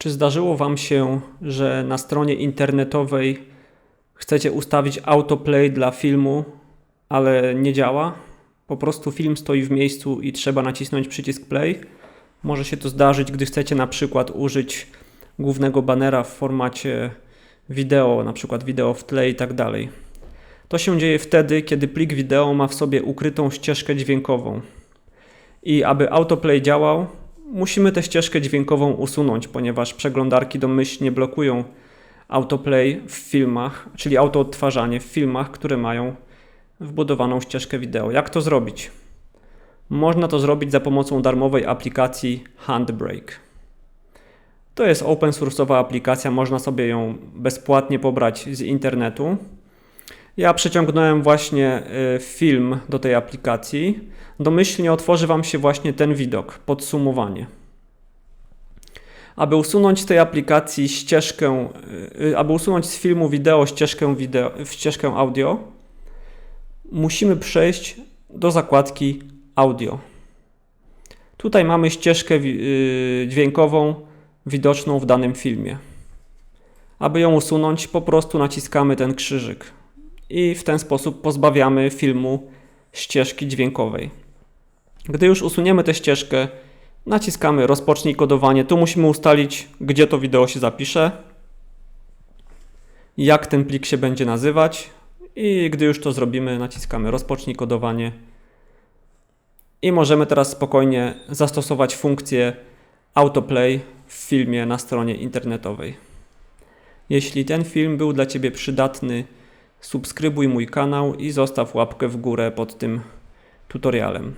Czy zdarzyło Wam się, że na stronie internetowej chcecie ustawić autoplay dla filmu, ale nie działa? Po prostu film stoi w miejscu i trzeba nacisnąć przycisk play. Może się to zdarzyć, gdy chcecie na przykład użyć głównego banera w formacie wideo, na przykład wideo w tle i tak dalej. To się dzieje wtedy, kiedy plik wideo ma w sobie ukrytą ścieżkę dźwiękową. I aby autoplay działał, musimy tę ścieżkę dźwiękową usunąć, ponieważ przeglądarki domyślnie blokują autoplay w filmach, czyli autoodtwarzanie w filmach, które mają wbudowaną ścieżkę wideo. Jak to zrobić? Można to zrobić za pomocą darmowej aplikacji Handbrake. To jest open source'owa aplikacja, można sobie ją bezpłatnie pobrać z internetu. Ja przeciągnąłem właśnie y, film do tej aplikacji. Domyślnie otworzy Wam się właśnie ten widok, podsumowanie. Aby usunąć z tej aplikacji ścieżkę, y, aby usunąć z filmu wideo ścieżkę, wideo, ścieżkę audio, musimy przejść do zakładki audio. Tutaj mamy ścieżkę y, dźwiękową widoczną w danym filmie. Aby ją usunąć, po prostu naciskamy ten krzyżyk i w ten sposób pozbawiamy filmu ścieżki dźwiękowej. Gdy już usuniemy tę ścieżkę, naciskamy rozpocznij kodowanie. Tu musimy ustalić, gdzie to wideo się zapisze, jak ten plik się będzie nazywać i gdy już to zrobimy, naciskamy rozpocznij kodowanie i możemy teraz spokojnie zastosować funkcję autoplay w filmie na stronie internetowej. Jeśli ten film był dla Ciebie przydatny, subskrybuj mój kanał i zostaw łapkę w górę pod tym tutorialem.